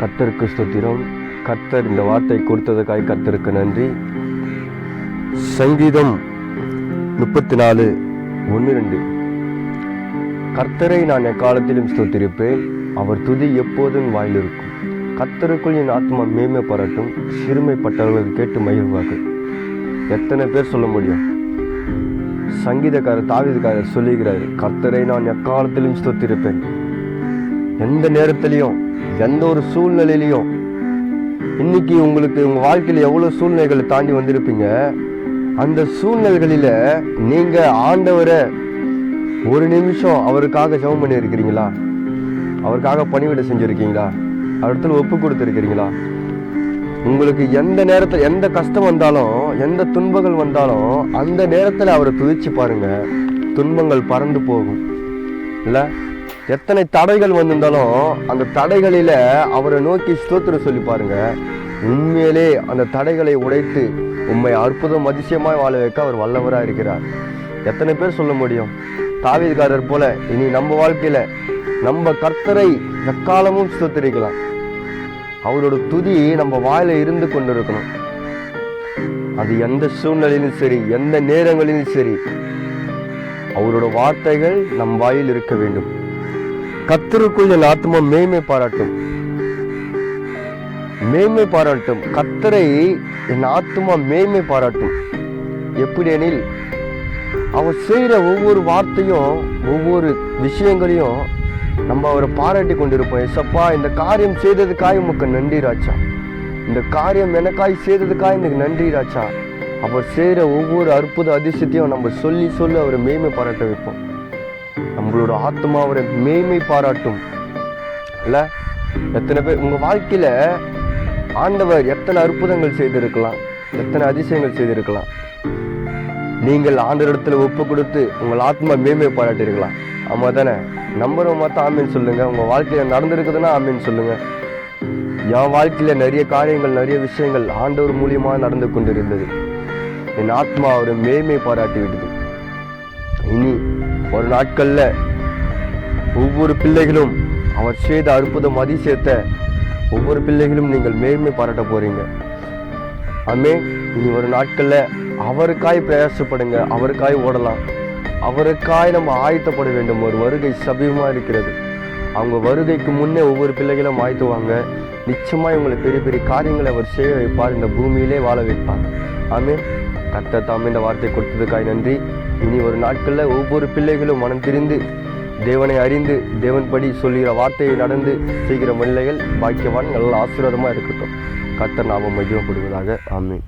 கத்தருக்கு ஸ்தோத்திரம். கர்த்தர் இந்த வார்த்தை கொடுத்ததுக்காக கத்தருக்கு நன்றி. சங்கீதம் முப்பத்தி நாலு ஒன்று ரெண்டு. கர்த்தரை நான் எக்காலத்திலும் ஸ்தோத்திருப்பேன். அவர் துதி எப்போதும் வாயில் இருக்கும். கர்த்தருக்குள் என் ஆத்மா மேன்மை பாராட்டும். சிறுமைப்பட்டவர்கள் கேட்டு மகிழ்வார்கள். எத்தனை பேர் சொல்ல முடியும்? சங்கீதக்காரர் தாவீதுக்காரர் சொல்லுகிறார் கர்த்தரை நான் எக்காலத்திலும் ஸ்தோத்திருப்பேன். எந்த நேரத்துலையும் எந்த ஒரு சூழ்நிலையிலையும் இன்னைக்கு உங்களுக்கு உங்கள் வாழ்க்கையில் எவ்வளோ சூழ்நிலைகளை தாண்டி வந்திருப்பீங்க? அந்த சூழ்நிலைகளில் நீங்கள் ஆண்டவரை ஒரு நிமிஷம் அவருக்காக ஜெபம் பண்ணியிருக்கிறீங்களா? அவருக்காக பணிவிட செஞ்சுருக்கீங்களா? அவரிடத்துல ஒப்பு கொடுத்துருக்கிறீங்களா? உங்களுக்கு எந்த நேரத்தில் எந்த கஷ்டம் வந்தாலும் எந்த துன்பங்கள் வந்தாலும் அந்த நேரத்தில் அவரை துதிச்சு பாருங்க. துன்பங்கள் பறந்து போகும். இல்லை? எத்தனை தடைகள் வந்திருந்தாலும் அந்த தடைகளில் அவரை நோக்கி ஸ்தோத்திரம் சொல்லி பாருங்க. உண்மையிலே அந்த தடைகளை உடைத்து உண்மை அற்புதம் அதிசயமாய் வாழ வைக்க அவர் வல்லவராக இருக்கிறார். எத்தனை பேர் சொல்ல முடியும்? தாவீதுக்காரர் போல இனி நம்ம வாழ்க்கையில நம்ம கர்த்தரை எக்காலமும் ஸ்தோத்திரிக்கலாம். அவரோட துதி நம்ம வாயில இருந்து கொண்டு இருக்கணும் அது எந்த சூழ்நிலையிலும் சரி எந்த நேரங்களிலும் சரி அவரோட வார்த்தைகள் நம் வாயில் இருக்க வேண்டும். கத்தருக்குள் என் ஆத்மா மேய்மை பாராட்டும். மேய்மை பாராட்டும். கத்தரை என் ஆத்மா மேய்மை பாராட்டும். எப்படி எனில் அவர் செய்கிற ஒவ்வொரு வார்த்தையும் ஒவ்வொரு விஷயங்களையும் நம்ம அவரை பாராட்டி கொண்டிருப்போம். எசப்பா இந்த காரியம் செய்ததுக்காக உமக்கு நன்றி ராஜா. இந்த காரியம் எனக்காய் செய்ததுக்காய் எனக்கு நன்றி ராஜா. அவர் செய்கிற ஒவ்வொரு அற்புத அதிசயத்தையும் நம்ம சொல்லி சொல்லி அவரை மேன்மை பாராட்ட வைப்போம். நம்மளோட ஆத்மா அவரை மேன்மை பாராட்டும். இல்லை? எத்தனை பேர் உங்கள் வாழ்க்கையில் ஆண்டவர் எத்தனை அற்புதங்கள் செய்திருக்கலாம் எத்தனை அதிசயங்கள் செய்திருக்கலாம். நீங்கள் ஆண்டரிடத்தில் ஒப்பு கொடுத்து உங்கள் ஆத்மா மேன்மை பாராட்டியிருக்கலாம். ஆமாம் தானே? நம்புறவங்க மாத்தம் ஆமின்னு சொல்லுங்கள் உங்கள் வாழ்க்கையில் நடந்திருக்குதுன்னா ஆமின்னு சொல்லுங்கள் என் வாழ்க்கையில் நிறைய காரியங்கள் நிறைய விஷயங்கள் ஆண்டவர் மூலியமாக நடந்து கொண்டிருந்தது. என் ஆத்மா அவரை மேன்மை பாராட்டி விட்டது இனி ஒரு நாட்களில் ஒவ்வொரு பிள்ளைகளும் அவர் செய்த அற்புதம் அதிசயத்தை ஒவ்வொரு பிள்ளைகளும் நீங்கள் மேன்மை பாராட்ட போகிறீங்க அமே இனி ஒரு நாட்களில் அவருக்காய் பிரயாசப்படுங்க அவருக்காய் ஓடலாம். அவருக்காய் நம்ம ஆயத்தப்பட வேண்டும். ஒரு வருகை சபீமா இருக்கிறது. அவங்க வருகைக்கு முன்னே ஒவ்வொரு பிள்ளைகளும் ஆயத்துவாங்க. நிச்சயமாக இவங்களை பெரிய பெரிய காரியங்களை அவர் செய்ய வைப்பார். இந்த பூமியிலே வாழ வைப்பார். ஆமே கத்த தாம் இந்த வார்த்தை கொடுத்ததுக்காய் நன்றி. இனி ஒரு நாட்களில் ஒவ்வொரு பிள்ளைகளும் மனம் திரிந்து தேவனை அறிந்து தேவன்படி சொல்கிற வார்த்தையை நடந்து செய்கிற பிள்ளைகள் பாக்கியவான் நல்ல ஆசீர்வாதமாக இருக்கட்டும். கர்த்தர் நாமம் மையம் கொடுவதாக ஆமீன்.